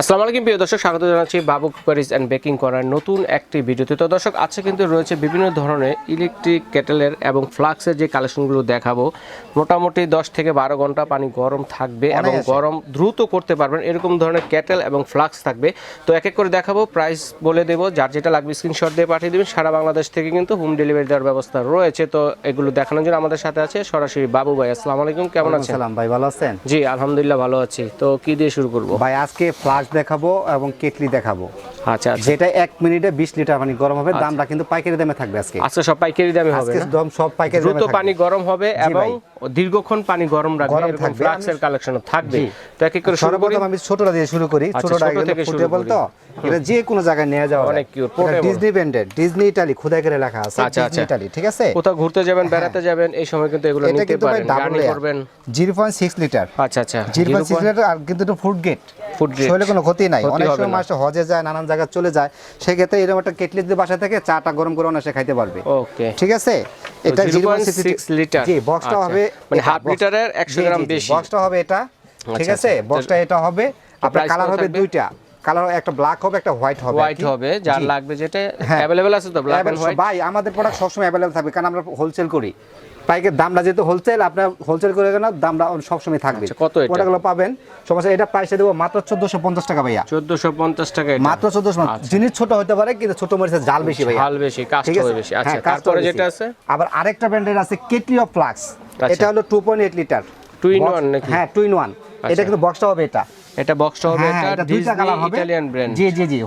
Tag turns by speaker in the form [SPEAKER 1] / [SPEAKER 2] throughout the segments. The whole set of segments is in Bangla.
[SPEAKER 1] আসসালামু আলাইকুম প্রিয় দর্শক স্বাগত জানাচ্ছি বাবু কুকারিজ অ্যান্ড বেকিং করার নতুন একটি ভিডিওতে। তো দর্শক আজকে কিন্তু রয়েছে বিভিন্ন ধরনের ইলেকট্রিক কেটেলের এবং ফ্লাক্সের যে কালেকশনগুলো দেখাবো মোটামুটি দশ থেকে বারো ঘণ্টা পানি গরম থাকবে এবং গরম দ্রুত করতে পারবেন এরকম ধরনের কেটেল এবং ফ্লাক্স থাকবে। তো এক এক করে দেখাবো প্রাইস বলে দেবো যার যেটা লাগবে স্ক্রিনশট দিয়ে পাঠিয়ে দেবেন। সারা বাংলাদেশ থেকে কিন্তু হোম ডেলিভারি দেওয়ার ব্যবস্থা রয়েছে। তো এগুলো দেখানোর জন্য আমাদের সাথে আছে সরাসরি বাবু ভাই। আসসালামু আলাইকুম কেমন আছেন?
[SPEAKER 2] ভাই ভালো আছেন?
[SPEAKER 1] জি আলহামদুলিল্লাহ ভালো আছি। তো কি দিয়ে শুরু করব?
[SPEAKER 2] ভাই আজকে ফ্লাশ দেখাবো এবং কেটলি দেখাবো
[SPEAKER 1] আচ্ছা আচ্ছা
[SPEAKER 2] যেটা এক মিনিটে বিশ লিটার পানি গরম হবে দামটা কিন্তু পাইকারি দামে থাকবে আজকে
[SPEAKER 1] আচ্ছা সব পাইকারি দামে হবে
[SPEAKER 2] আজকে? সব পাইকারি
[SPEAKER 1] দ্রুত। পানি গরম হবে এবং। দীর্ঘক্ষণ পানি গরম রাখবে এরকম ফ্লাক্সের কালেকশন থাকবে। তো এক এক করে
[SPEAKER 2] সর্বপ্রথম আমি ছোটটা দিয়ে শুরু করি।
[SPEAKER 1] আচ্ছা,
[SPEAKER 2] ছোটটা
[SPEAKER 1] থেকে
[SPEAKER 2] ফুটেবল। তো। এটা যে কোনো জায়গায় নিয়ে যাওয়া
[SPEAKER 1] অনেক portable।
[SPEAKER 2] Disney branded Disney Italy খোদাই করে লেখা আছে
[SPEAKER 1] আচ্ছা,
[SPEAKER 2] ডিজনি
[SPEAKER 1] আচ্ছা।
[SPEAKER 2] ইটালি ঠিক আছে?
[SPEAKER 1] কোথাও ঘুরতে যাবেন বেড়াতে যাবেন এই সময় কিন্তু এগুলো নিতে পারেন জার্নি করবেন।
[SPEAKER 2] জিরো পয়েন্ট সিক্স লিটার
[SPEAKER 1] আচ্ছা আচ্ছা।
[SPEAKER 2] জিরো পয়েন্ট সিক্স লিটার আর কিন্তু এটা ফুড গেট
[SPEAKER 1] ফুড গ্রেড
[SPEAKER 2] শরীরে কোনো ক্ষতি নাই। অনেক সময়। মানুষ হজে যায় নানান জায়গায় চলে যায়। সেক্ষেত্রে এরকম একটা কেটলি যদি বাসা থেকে চাটা গরম করে অনায়াসে খাইতে পারবে।
[SPEAKER 1] ওকে
[SPEAKER 2] ঠিক আছে? এটা
[SPEAKER 1] জিরো পয়েন্ট
[SPEAKER 2] 0.6
[SPEAKER 1] সিক্স লিটার
[SPEAKER 2] জি বক্সটা হবে
[SPEAKER 1] মানে হাফ লিটারের একশো
[SPEAKER 2] জি,
[SPEAKER 1] গ্রাম
[SPEAKER 2] জি, জি,
[SPEAKER 1] বেশি।
[SPEAKER 2] বক্সটা হবে এটা ঠিক
[SPEAKER 1] আচ্ছা,
[SPEAKER 2] আছে?
[SPEAKER 1] আচ্ছা।
[SPEAKER 2] বক্সটা এটা হবে। আপনার কালার হবে দুইটা। কালার একটা ব্ল্যাক হবে একটা হোয়াইট হবে
[SPEAKER 1] হোয়াইট হবে যার লাগবে যেটা
[SPEAKER 2] হ্যাঁ।
[SPEAKER 1] অ্যাভেলেবেল আছে তো ব্ল্যাক এন্ড হোয়াইট
[SPEAKER 2] ভাই আমাদের প্রোডাক্ট সবসময় अवेलेबल থাকবে কারণ আমরা হোলসেল করি। পাইকারি দামটা যেহেতু হোলসেল আপনার হোলসেল করে কেন দামটা সবসময় থাকবে।
[SPEAKER 1] আচ্ছা, কত এটা?
[SPEAKER 2] পাবেন। সমস্যা এটা প্রাইসে দেবো মাত্র চোদ্দশো পঞ্চাশ টাকা ভাইয়া।
[SPEAKER 1] চোদ্দশো পঞ্চাশ টাকা
[SPEAKER 2] মাত্র চোদ্দশো জিনিস ছোট হতে পারে কিন্তু ছোট মরিচের জাল বেশি ভাইয়া।
[SPEAKER 1] ঝাল বেশি কাস্ট
[SPEAKER 2] ঠিক আছে?
[SPEAKER 1] বেশি। আচ্ছা
[SPEAKER 2] হ্যাঁ,
[SPEAKER 1] তারপরে যেটা আছে?
[SPEAKER 2] আবার আরেকটা ব্র্যান্ডের আছে কেটলি অফ ফ্লাক্স
[SPEAKER 1] আচ্ছা।
[SPEAKER 2] এটা হলো two point eight litre
[SPEAKER 1] in one নাকি?
[SPEAKER 2] হ্যাঁ টু ইন ওয়ান এটা
[SPEAKER 1] আচ্ছা।
[SPEAKER 2] কিন্তু বক্সটা হবে এটা।
[SPEAKER 1] এটা বক্সটা হবে
[SPEAKER 2] হ্যাঁ,
[SPEAKER 1] এটা
[SPEAKER 2] দুইটা কালার হবে।
[SPEAKER 1] ইটালিয়ান ব্র্যান্ড
[SPEAKER 2] জি জি জি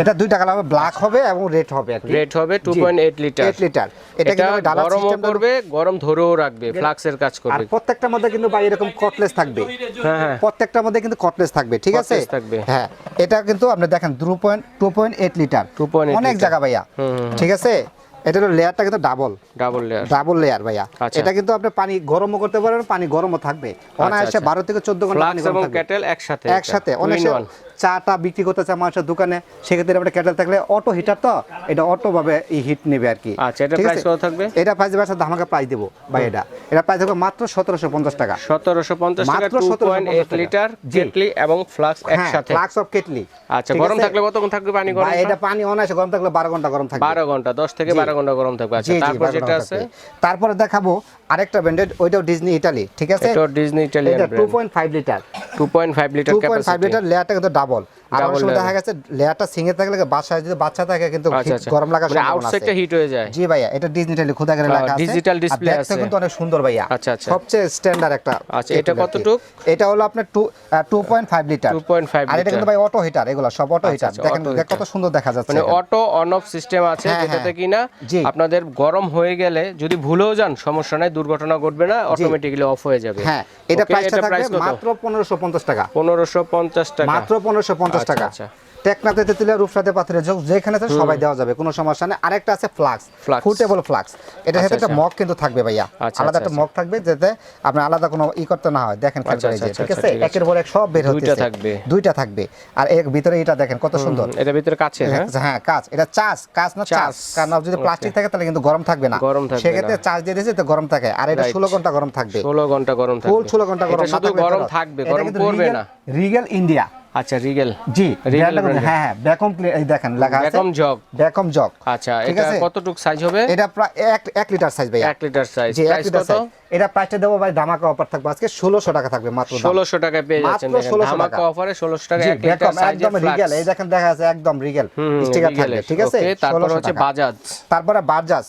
[SPEAKER 2] এটা দুইটা কালার হবে ব্ল্যাক হবে এবং রেড হবে
[SPEAKER 1] রেট হবে 2.8 লিটার
[SPEAKER 2] 8 লিটার এটা কিন্তু
[SPEAKER 1] গরমও
[SPEAKER 2] সিস্টেম
[SPEAKER 1] করবে গরম ধরেও রাখবে ফ্লাক্সের কাজ করবে।
[SPEAKER 2] আর প্রত্যেকটার মধ্যে কিন্তু ভাই এরকম কটলেস থাকবে।
[SPEAKER 1] হ্যাঁ হ্যাঁ।
[SPEAKER 2] প্রত্যেকটার মধ্যে কিন্তু কটলেস থাকবে ঠিক আছে?
[SPEAKER 1] থাকবে।
[SPEAKER 2] হ্যাঁ এটা কিন্তু আপনি দেখেন two point two point eight litre
[SPEAKER 1] 2.8
[SPEAKER 2] অনেক। জায়গা ভাইয়া ঠিক আছে? এটা লেয়ারটা কিন্তু double
[SPEAKER 1] double layer
[SPEAKER 2] double layer ভাইয়া।
[SPEAKER 1] আচ্ছা।
[SPEAKER 2] এটা কিন্তু আপনি পানি গরমও করতে পারবেন পানি গরমও থাকবে। অনায়াসে
[SPEAKER 1] আচ্ছা।
[SPEAKER 2] বারো থেকে চোদ্দ ঘণ্টা পানি গরম
[SPEAKER 1] এবং
[SPEAKER 2] থাকবে।
[SPEAKER 1] একসাথে।
[SPEAKER 2] একসাথে। অনেক। চাটা বিক্রি করতে চায় মানুষের দোকানে সেক্ষেত্রে আমরা ক্যাটেল থাকলে অটো হিটার তো এটা অটো ভাবে এই হিট নেবে আর কি।
[SPEAKER 1] আচ্ছা, কত থাকবে?
[SPEAKER 2] এটা প্রাইস দেবে একটা ধামাকা প্রাইস দেবো ভাই এটা। এটা প্রাইস থাকবে মাত্র সতেরোশো পঞ্চাশ টাকা।
[SPEAKER 1] সতেরোশো পঞ্চাশ টাকা
[SPEAKER 2] মাত্র
[SPEAKER 1] টু
[SPEAKER 2] 1750
[SPEAKER 1] পয়েন্ট এইট
[SPEAKER 2] টাকা।
[SPEAKER 1] লিটার
[SPEAKER 2] জি।
[SPEAKER 1] কেটলি এবং ফ্লাক্স একসাথে।
[SPEAKER 2] ফ্লাক্স অফ কেটলি
[SPEAKER 1] আচ্ছা গরম থাকলে কতক্ষণ থাকবে পানি গরম
[SPEAKER 2] এটা পানি অনায়াসে গরম থাকলে বারো ঘণ্টা গরম থাকবে।
[SPEAKER 1] বারো ঘণ্টা দশ থেকে বারো ঘণ্টা গরম থাকবে। আচ্ছা তারপর যেটা আছে?
[SPEAKER 2] তারপরে দেখাবো আরেকটা ব্র্যান্ডেড ওইটাও ডিজনি ইটালি ঠিক আছে?
[SPEAKER 1] এটা ডিজনি
[SPEAKER 2] এটা two point five litre
[SPEAKER 1] two point five litre
[SPEAKER 2] two point five litre লেয়ারটা কিন্তু ডাবল আর অনেক
[SPEAKER 1] Double
[SPEAKER 2] সময়
[SPEAKER 1] layer।
[SPEAKER 2] দেখা গেছে লেয়ারটা সিঙ্গে থাকলে বাসায় যদি বাচ্চা থাকে কিন্তু heat গরম লাগার সম্ভাবনা
[SPEAKER 1] আউটসাইডটা হিট হয়ে যায়।
[SPEAKER 2] জি ভাইয়া এটা ডিজিটালি খোদা করে লেখা আছে।
[SPEAKER 1] digital
[SPEAKER 2] আর
[SPEAKER 1] display
[SPEAKER 2] দেখতে কিন্তু অনেক সুন্দর ভাইয়া।
[SPEAKER 1] আচ্ছা, আচ্ছা।
[SPEAKER 2] সবচেয়ে স্ট্যান্ডার্ড একটা
[SPEAKER 1] আচ্ছা, এটা
[SPEAKER 2] kettle আর কি।
[SPEAKER 1] কতটুক?
[SPEAKER 2] এটা হলো আপনার two two point five litre
[SPEAKER 1] 2.5
[SPEAKER 2] আর এটা কিন্তু ভাই অটো হিটার এগুলো সব অটো হিটার দেখেন কত সুন্দর দেখা যাচ্ছে
[SPEAKER 1] মানে অটো অন অফ সিস্টেম আছে
[SPEAKER 2] হ্যাঁ,
[SPEAKER 1] যেটাতে
[SPEAKER 2] হ্যাঁ।
[SPEAKER 1] কিনা আপনাদের গরম হয়ে গেলে যদি ভুলেও যান সমস্যা নাই দুর্ঘটনা ঘটবে না অটোমেটিক্যালি অফ হয়ে যাবে।
[SPEAKER 2] হ্যাঁ এটা প্রাইসটা থাকবে মাত্র পনেরোশো পঞ্চাশ টাকা।
[SPEAKER 1] পনেরোশো পঞ্চাশ টাকা।
[SPEAKER 2] মাত্র পনেরোশো পঞ্চাশ
[SPEAKER 1] আচ্ছা,
[SPEAKER 2] টাকা।
[SPEAKER 1] আচ্ছা।
[SPEAKER 2] টেকনাতে তেতুলিয়া রূপসাতে পাথরে যোগ যেখানে আছে সবাই দেওয়া যাবে কোনো সমস্যা নেই। আরেকটা আছে ফ্লাক্স ফুটেবল ফ্লাক্স। এটা
[SPEAKER 1] আচ্ছা,
[SPEAKER 2] সাথে একটা। মগ কিন্তু থাকবে ভাইয়া। আলাদা একটা। মগ থাকবে যাতে আপনার আলাদা কোনো ই করতে না হয়। দেখেন ঠিক আছে? একের পর এক সব বের হচ্ছে দুইটা
[SPEAKER 1] থাকবে।
[SPEAKER 2] দুইটা থাকবে। আর এর ভিতরে এটা দেখেন কত সুন্দর।
[SPEAKER 1] এটা ভিতরে কাছে হ্যাঁ?
[SPEAKER 2] হ্যাঁ কাজ এটা চার্জ কাজ না চার্জ। কারণ যদি প্লাস্টিক থাকে তাহলে কিন্তু গরম থাকবে না।
[SPEAKER 1] গরম থাকবে
[SPEAKER 2] সেক্ষেত্রে। চার্জ দিয়ে দিয়েছে তো গরম থাকে। আর এটা
[SPEAKER 1] Right.
[SPEAKER 2] ষোলো ঘণ্টা গরম থাকবে।
[SPEAKER 1] ষোলো ঘণ্টা গরম থাকবে।
[SPEAKER 2] ফুল ষোলো ঘণ্টা গরম
[SPEAKER 1] এটা গরম থাকবে গরম করবে না।
[SPEAKER 2] রিগেল ইন্ডিয়া
[SPEAKER 1] আচ্ছা রিগেল।
[SPEAKER 2] জি
[SPEAKER 1] এর।
[SPEAKER 2] হ্যাঁ হ্যাঁ ব্যাকম এই দেখেন লেখা আছে।
[SPEAKER 1] Vacuum jug.
[SPEAKER 2] Vacuum jug.
[SPEAKER 1] আচ্ছা এটা কতটুক সাইজ হবে?
[SPEAKER 2] এটা প্রায় এক এক লিটার সাইজ ভাই
[SPEAKER 1] এক লিটার সাইজ
[SPEAKER 2] জি এক
[SPEAKER 1] প্রাইস
[SPEAKER 2] লিটার
[SPEAKER 1] কত?
[SPEAKER 2] সাইজ এটা প্রাইসটা দেবো ভাই ধামাকা অফার থাকবে আজকে ষোলোশো টাকা থাকবে মাত্র দাম।
[SPEAKER 1] ষোলোশো টাকায় পেয়ে যাচ্ছেন
[SPEAKER 2] মাত্র
[SPEAKER 1] ধামাকা অফারে ষোলোশো টাকা
[SPEAKER 2] জি
[SPEAKER 1] এক লিটার
[SPEAKER 2] ব্যাকম
[SPEAKER 1] সাইজের
[SPEAKER 2] একদম রিগেল এই দেখেন দেখা যাচ্ছে একদম রিগেল স্টিকার থাকবে ঠিক আছে?
[SPEAKER 1] তারপর হচ্ছে বাজাজ
[SPEAKER 2] তারপরে বাজাজ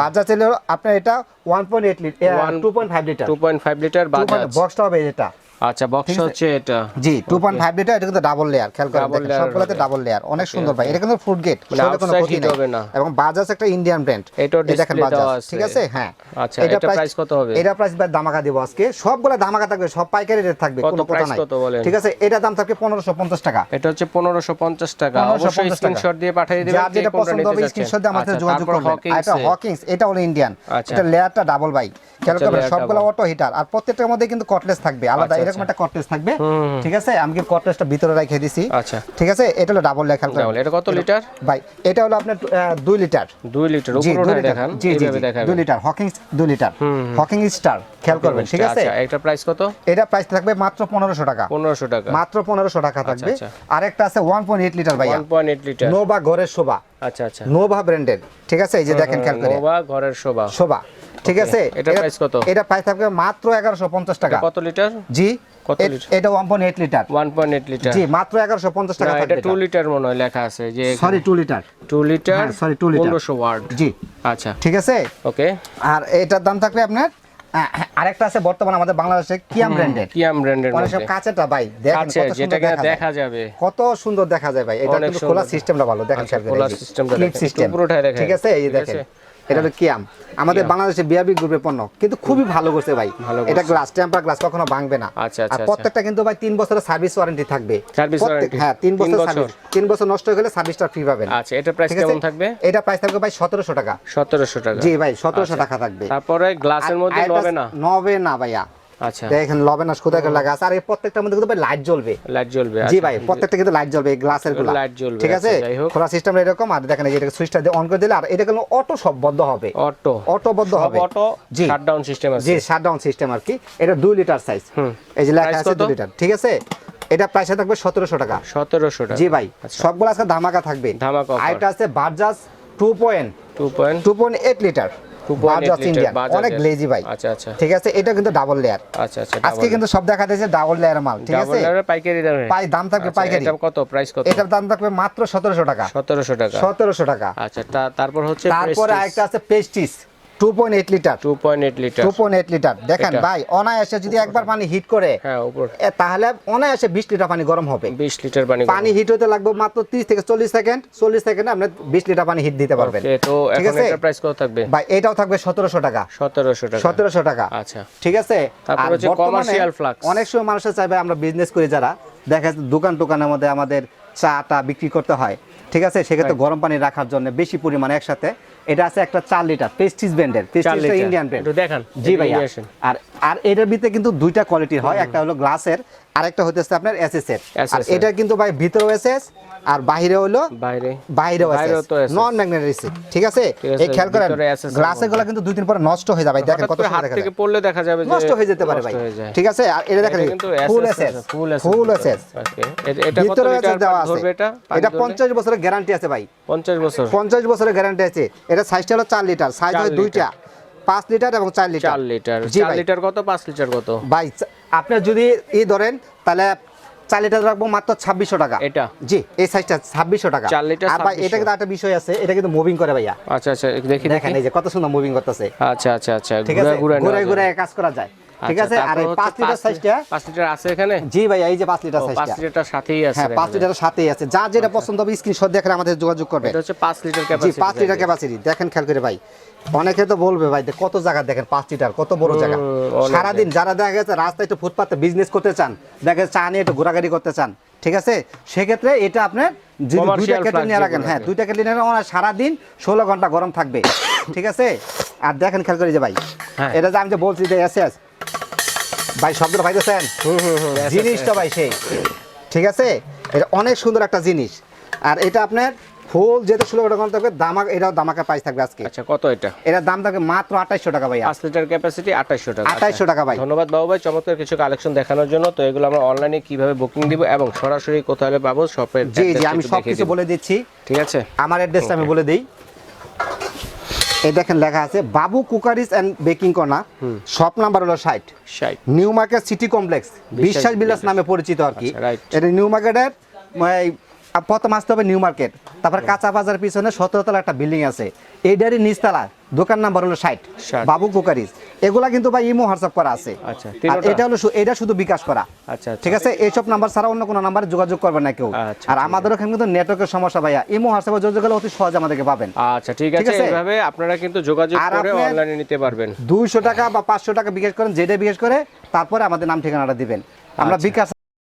[SPEAKER 2] বাজাজ এলো আপনার এটা one point eight litre
[SPEAKER 1] One-
[SPEAKER 2] two point five litre
[SPEAKER 1] two point five litre Bajaj
[SPEAKER 2] বক্সটা হবে এটা।
[SPEAKER 1] আচ্ছা বক্স হচ্ছে এটা।
[SPEAKER 2] জি টু পয়েন্ট ফাইভ লিটার এটা কিন্তু ডাবল লেয়ার খেয়াল করেন দেখেন, সবগুলোতে ডাবল লেয়ার অনেক সুন্দর ভাই। এটা কিন্তু ফুড গেট
[SPEAKER 1] মানে
[SPEAKER 2] কোনো ক্ষতি
[SPEAKER 1] হবে না।
[SPEAKER 2] এবং বাজাজ একটা ইন্ডিয়ান ব্র্যান্ড এই দেখেন বাজাজ ঠিক আছে। হ্যাঁ।
[SPEAKER 1] আচ্ছা, এটা price কত হবে?
[SPEAKER 2] এটা প্রাইস ভাই ধামাকা দেবো আজকে। সবগুলো ধামাকা থাকবে সব পাইকারি রেট থাকবে কোনো কথা নাই। ঠিক আছে? এটা দাম থাকবে পনেরোশো পঞ্চাশ টাকা।
[SPEAKER 1] এটা হচ্ছে পনেরোশো পঞ্চাশ টাকা।
[SPEAKER 2] 1550
[SPEAKER 1] অবশ্যই। স্ক্রিনশট দিয়ে পাঠিয়ে দেবেন
[SPEAKER 2] যার যেটা পছন্দ হবে স্ক্রিনশট দিয়ে আমাদের
[SPEAKER 1] আচ্ছা,
[SPEAKER 2] যোগাযোগ করবেন। এটা হকিংস এটা হলো ইন্ডিয়ান
[SPEAKER 1] আচ্ছা।
[SPEAKER 2] এটা লেয়ারটা ডাবল বাই খেয়াল
[SPEAKER 1] আচ্ছা,
[SPEAKER 2] করবেন সবগুলো অটো হিটার আর প্রত্যেকটার মধ্যে কিন্তু কটলেস থাকবে আলাদা
[SPEAKER 1] আচ্ছা,
[SPEAKER 2] এরকম একটা কর্টেজ থাকবে ঠিক আছে? আমি কি কর্টেজটা ভিতরে রেখে দিছি।
[SPEAKER 1] আচ্ছা।
[SPEAKER 2] ঠিক আছে? এটা হলো ডাবল লেখা
[SPEAKER 1] তাহলে এটা কত লিটার
[SPEAKER 2] ভাই এটা হলো আপনার আহ, দুই লিটার
[SPEAKER 1] দুই লিটার
[SPEAKER 2] জি
[SPEAKER 1] উপর দেখান
[SPEAKER 2] জি জি
[SPEAKER 1] এইভাবে
[SPEAKER 2] জি,
[SPEAKER 1] দেখাবেন
[SPEAKER 2] দুই লিটার হকিং দুই লিটার হকিং স্টার খেয়াল করবেন ঠিক আছে?
[SPEAKER 1] আচ্ছা এটা প্রাইস কত?
[SPEAKER 2] এটা প্রাইস থাকবে মাত্র পনেরোশো টাকা।
[SPEAKER 1] পনেরোশো টাকা।
[SPEAKER 2] মাত্র পনেরোশো টাকা থাকবে।
[SPEAKER 1] আচ্ছা।
[SPEAKER 2] আরেকটা আছে ওয়ান পয়েন্ট এইট লিটার ভাইয়া।
[SPEAKER 1] One point eight litre
[SPEAKER 2] Nova ঘরের শোভা।
[SPEAKER 1] আচ্ছা আচ্ছা।
[SPEAKER 2] নোভা ব্র্যান্ডের ঠিক আছে? এই যে দেখেন খেয়াল করে।
[SPEAKER 1] নোভা ঘরের শোভা।
[SPEAKER 2] শোভা ঠিক আছে? এটা-
[SPEAKER 1] price কত?
[SPEAKER 2] এটা প্রাইস থাকবে মাত্র এগারোশো পঞ্চাশ টাকা।
[SPEAKER 1] কত লিটার
[SPEAKER 2] জি
[SPEAKER 1] কত লিটার?
[SPEAKER 2] এটা one point eight litre
[SPEAKER 1] one point eight litre
[SPEAKER 2] জি মাত্র এগারোশো পঞ্চাশ টাকা থাকবে
[SPEAKER 1] এটা টু লিটার মনে হয় লেখা আছে যে
[SPEAKER 2] সরি লিটার
[SPEAKER 1] টু লিটার
[SPEAKER 2] হ্যাঁ, sorry, two liter।
[SPEAKER 1] পনেরোশো
[SPEAKER 2] জি।
[SPEAKER 1] আচ্ছা।
[SPEAKER 2] ঠিক আছে?
[SPEAKER 1] ওকে
[SPEAKER 2] আর এটার দাম থাকবে আপনার? আরেকটা আছে বর্তমানে আমাদের বাংলাদেশে কিয়াম ব্র্যান্ডের
[SPEAKER 1] কিয়াম ব্র্যান্ডের
[SPEAKER 2] অনেক সব কাঁচাটা ভাই দেখেন কত সুন্দর দেখা
[SPEAKER 1] যাবে।
[SPEAKER 2] কত সুন্দর দেখা যায় ভাই। এটা কিন্তু খোলা সিস্টেমটা ভালো দেখেন স্যার
[SPEAKER 1] খোলা সিস্টেমটা দেখেন। পুরোটাই দেখেন।
[SPEAKER 2] ঠিক আছে? এই দেখেন? এটা হলো কিয়াম। আমাদের বাংলাদেশে বিআবি গ্রুপের পণ্য। কিন্তু খুবই ভালো করছে ভাই। এটা গ্লাস টেম্পার গ্লাস কখনো ভাঙবে না।
[SPEAKER 1] আচ্ছা,
[SPEAKER 2] আর
[SPEAKER 1] আচ্ছা,
[SPEAKER 2] প্রত্যেকটা কিন্তু ভাই তিন বছরের সার্ভিস ওয়ারেন্টি থাকবে। হ্যাঁ তিন বছর? সার্ভিস তিন বছর নষ্ট হয়ে গেলে সার্ভিসটা ফ্রি পাবেন।
[SPEAKER 1] আচ্ছা এটা প্রাইস কেমন থাকবে?
[SPEAKER 2] এটা প্রাইস থাকবে ভাই সতেরোশো টাকা।
[SPEAKER 1] সতেরোশো টাকা।
[SPEAKER 2] জি ভাই সতেরোশো
[SPEAKER 1] আচ্ছা।
[SPEAKER 2] টাকা থাকবে।
[SPEAKER 1] তারপরে গ্লাসের মধ্যে নবে না?
[SPEAKER 2] নবে না ভাইয়া।
[SPEAKER 1] আচ্ছা।
[SPEAKER 2] দেখেন করে লাগা আছে। আর এই প্রত্যেকটার মধ্যে কিন্তু লাইট জ্বলবে।
[SPEAKER 1] লাইট জ্বলবে
[SPEAKER 2] জি। ভাই প্রত্যেকটা কিন্তু লাইট জ্বলবে গ্লাসেরগুলো।
[SPEAKER 1] লাইট জ্বলবে,
[SPEAKER 2] ঠিক আছে?
[SPEAKER 1] যাই হোক।
[SPEAKER 2] খোলা সিস্টেম এরকম আর দেখেন এটাকে সুইচটা দিয়ে অন করে দিলে আর এটা কিন্তু অটো সব বন্ধ হবে
[SPEAKER 1] অটো
[SPEAKER 2] অটো বন্ধ হবে।
[SPEAKER 1] অটো
[SPEAKER 2] জি।
[SPEAKER 1] শাটডাউন সিস্টেম আছে।
[SPEAKER 2] জি শাটডাউন সিস্টেম আর কি। এটা দুই লিটার সাইজ
[SPEAKER 1] হুম।
[SPEAKER 2] এই যে লেখা আছে? লিটার ঠিক আছে? এটা প্রাইস থাকবে সতেরোশো টাকা।
[SPEAKER 1] সতেরোশো টাকা।
[SPEAKER 2] জি ভাই
[SPEAKER 1] আচ্ছা।
[SPEAKER 2] সবগুলো আজকে ধামাকা থাকবে।
[SPEAKER 1] ধামাকা।
[SPEAKER 2] আর এটা আছে বাজাজ লিটার বাজাজ ইন্ডিয়ান অনেক লেজি ভাই।
[SPEAKER 1] আচ্ছা আচ্ছা।
[SPEAKER 2] ঠিক আছে এটা কিন্তু ডাবল লেয়ার
[SPEAKER 1] আচ্ছা আচ্ছা
[SPEAKER 2] আজকে কিন্তু সব দেখা দিয়েছে ডাবল লেয়ার মাল ঠিক
[SPEAKER 1] ডাবল
[SPEAKER 2] আছে?
[SPEAKER 1] লেয়ারের পাইকারি দামে।
[SPEAKER 2] পাই দাম থাকবে
[SPEAKER 1] আচ্ছা,
[SPEAKER 2] পাইকারি।
[SPEAKER 1] এটা কত প্রাইস কত?
[SPEAKER 2] এটার দাম থাকবে মাত্র সতেরোশো টাকা।
[SPEAKER 1] সতেরোশো টাকা।
[SPEAKER 2] সতেরোশো টাকা।
[SPEAKER 1] আচ্ছা তারপর হচ্ছে
[SPEAKER 2] তারপরে আরেকটা আছে Prestige two point eight litre
[SPEAKER 1] two point eight litre
[SPEAKER 2] two point eight litre দেখেন ভাই অনায়াসে যদি একবার পানি হিট করে
[SPEAKER 1] হ্যাঁ উপর।
[SPEAKER 2] তাহলে অনায়াসে বিশ লিটার পানি গরম হবে।
[SPEAKER 1] বিশ লিটার পানি
[SPEAKER 2] পানি হিট হতে লাগবে মাত্র তিরিশ থেকে চল্লিশ সেকেন্ড চল্লিশ সেকেন্ডে আপনি বিশ লিটার পানি হিট দিতে পারবেন।
[SPEAKER 1] ওকে তো এখন এটা প্রাইস কত থাকবে?
[SPEAKER 2] ভাই এটাও থাকবে সতেরোশো টাকা।
[SPEAKER 1] সতেরোশো টাকা।
[SPEAKER 2] সতেরোশো টাকা।
[SPEAKER 1] আচ্ছা।
[SPEAKER 2] ঠিক আছে? আর বর্তমানে
[SPEAKER 1] commercial
[SPEAKER 2] অনেক সময় মানুষের চাইবে আমরা বিজনেস করি যারা। দেখা যাচ্ছে দোকান টোকানের মধ্যে আমাদের চাটা বিক্রি করতে হয়। ঠিক আছে? সেক্ষেত্রে গরম পানি রাখার জন্য বেশি পরিমাণে একসাথে এটা আছে একটা চার লিটার পেস্টিস ব্র্যান্ডের
[SPEAKER 1] চার
[SPEAKER 2] পেস্টিসটা ইন্ডিয়ান ব্র্যান্ড
[SPEAKER 1] দেখান
[SPEAKER 2] জি ভাইয়া। আর আর এটার ভিতরে কিন্তু দুইটা কোয়ালিটির হয় একটা হলো গ্লাসের আরেকটা হচ্ছে আপনার এসএস এর। আর এটা কিন্তু ভাই ভিতরেও এসএস আর বাইরে হলো
[SPEAKER 1] বাইরে।
[SPEAKER 2] বাইরেও
[SPEAKER 1] বাইরেও
[SPEAKER 2] এসএস নন ম্যাগনেটিক ঠিক আছে? এই খেয়াল করেন গ্লাসেরগুলো কিন্তু দুই দিন পরে নষ্ট হয়ে যাবে দেখেন কত
[SPEAKER 1] হাত থেকে পড়লে দেখা যাবে যে
[SPEAKER 2] নষ্ট হয়ে যেতে পারে ভাই। ঠিক আছে? আর এটা দেখেন full SS
[SPEAKER 1] full SS
[SPEAKER 2] full SS
[SPEAKER 1] এটা কত লিটার
[SPEAKER 2] দেওয়া আছে।
[SPEAKER 1] ধরবে এটা?
[SPEAKER 2] এটা পঞ্চাশ বছরের গ্যারান্টি আছে ভাই।
[SPEAKER 1] পঞ্চাশ বছর।
[SPEAKER 2] পঞ্চাশ বছরের গ্যারান্টি আছে। এটা সাইজটা হলো চার লিটার সাইজ হয় দুইটা। পাঁচ লিটার এবং চার লিটার
[SPEAKER 1] চার লিটার চার লিটার কত পাঁচ লিটার কত?
[SPEAKER 2] ভাই আপনার আপনি যদি ই ধরেন তাহলে চার লিটার রাখব মাত্র ছাব্বিশশো টাকা।
[SPEAKER 1] এটা?
[SPEAKER 2] জি এই সাইজটা ছাব্বিশশো টাকা।
[SPEAKER 1] চার লিটার
[SPEAKER 2] আর ভাই এটা কিন্তু একটা বিষয় আছে এটা কিন্তু মুভিং করে ভাইয়া।
[SPEAKER 1] আচ্ছা আচ্ছা দেখি
[SPEAKER 2] দেখেন এই যে কত সুন্দর মুভিং করতেছে।
[SPEAKER 1] আচ্ছা আচ্ছা আচ্ছা
[SPEAKER 2] ঠিক আছে?
[SPEAKER 1] ঘুরে
[SPEAKER 2] ঘুরে ঘুরে কাজ করা যায়। ঠিক আছে? আর এই পাঁচ লিটার সাইজটা
[SPEAKER 1] পাঁচ লিটার আছে এখানে?
[SPEAKER 2] জি ভাইয়া এই যে পাঁচ লিটার
[SPEAKER 1] ও, পাঁচ
[SPEAKER 2] সাইজটা
[SPEAKER 1] লিটার সাথেই আছে
[SPEAKER 2] হ্যাঁ পাঁচ লিটারের সাথেই আছে। যার যেটা পছন্দ হবে স্ক্রিনশট দেখে আমাদের যোগাযোগ করবে।
[SPEAKER 1] এটা হচ্ছে পাঁচ লিটার
[SPEAKER 2] জি
[SPEAKER 1] ক্যাপাসিটি
[SPEAKER 2] পাঁচ লিটার ক্যাপাসিটি দেখেন খেয়াল করে ভাই। অনেকে তো বলবে ভাই কত জায়গা দেখেন পাঁচ লিটার কত বড় জায়গা? সারাদিন যারা দেখা গেছে রাস্তায় একটু ফুটপাতে বিজনেস করতে চান দেখা গেছে চা নিয়ে একটু ঘোরাঘুরি করতে চান ঠিক আছে? সেক্ষেত্রে এটা আপনার দুইটা কেটলি নিয়ে রাখেন হ্যাঁ দুইটা কেটলি নিয়ে রাখেন সারাদিন ষোলো ঘণ্টা গরম থাকবে ঠিক আছে? আর দেখেন খেয়াল করে যে ভাই
[SPEAKER 1] হ্যাঁ।
[SPEAKER 2] এটা যে আমি যে বলছি যে এস এস ভাই শব্দটা পাইতেছেন? জিনিসটা ভাই সেই। ঠিক আছে? এটা অনেক সুন্দর একটা জিনিস। আর এটা আপনার ফুল যেহেতু ষোলো গরম থাকবে দামাক এটাও দামাকা প্রাইস থাকবে আজকে।
[SPEAKER 1] আচ্ছা কত এটা?
[SPEAKER 2] এটার দাম থাকবে মাত্র আঠাইশশো টাকা ভাইয়া।
[SPEAKER 1] পাঁচ লিটার ক্যাপাসিটি আঠাশশো টাকা।
[SPEAKER 2] 2800 টাকা ভাই।
[SPEAKER 1] ধন্যবাদ বাবু ভাই চমৎকার কিছু কালেকশন দেখানোর জন্য। তো এগুলো আমরা অনলাইনে কীভাবে বুকিং দিব এবং সরাসরি কোথায় পাবো শপের
[SPEAKER 2] জি জি আমি সব কিছু বলে দিচ্ছি।
[SPEAKER 1] ঠিক আছে?
[SPEAKER 2] আমার অ্যাড্রেসটা আমি বলে দিই। এই দেখেন লেখা আছে Babu cookeries and baking corner shop number হলো ষাট।
[SPEAKER 1] ষাট।
[SPEAKER 2] New market city complex Biswas. Bilas নামে পরিচিত আর কি।
[SPEAKER 1] আচ্ছা,
[SPEAKER 2] এটা নিউ মার্কেটের প্রথম আসতে হবে নিউ মার্কেট তারপর কাঁচা বাজার পিছনে সতেরো তলা একটা বিল্ডিং আছে। এইটারই নিচতলা দোকান নাম্বার হলো ষাট। বাবু কুকারিস। এগুলা কিন্তু ভাই ইমো হোয়াটসঅ্যাপ করা আছে।
[SPEAKER 1] আচ্ছা,
[SPEAKER 2] আর এটা হলো এটা শুধু বিকাশ করা।
[SPEAKER 1] আচ্ছা আচ্ছা।
[SPEAKER 2] ঠিক আছে? এইসব নাম্বার ছাড়া অন্য কোনো নাম্বারে যোগাযোগ করবে না কেউ।
[SPEAKER 1] আচ্ছা,
[SPEAKER 2] আর আমাদের ওখানে কিন্তু নেটওয়ার্কের সমস্যা ভাইয়া। ইমো হোয়াটসঅ্যাপে যোগাযোগ করলে অতি সহজে আমাদেরকে পাবেন।
[SPEAKER 1] আচ্ছা ঠিক আছে? এইভাবে আপনারা কিন্তু যোগাযোগ করে অনলাইনে নিতে পারবেন।
[SPEAKER 2] দুইশো টাকা বা পাঁচশো টাকা বিকাশ করেন যেটা বিকাশ করে তারপরে আমাদের নাম ঠিকানাটা দিবেন। আমরা
[SPEAKER 1] আচ্ছা।
[SPEAKER 2] বিকাশ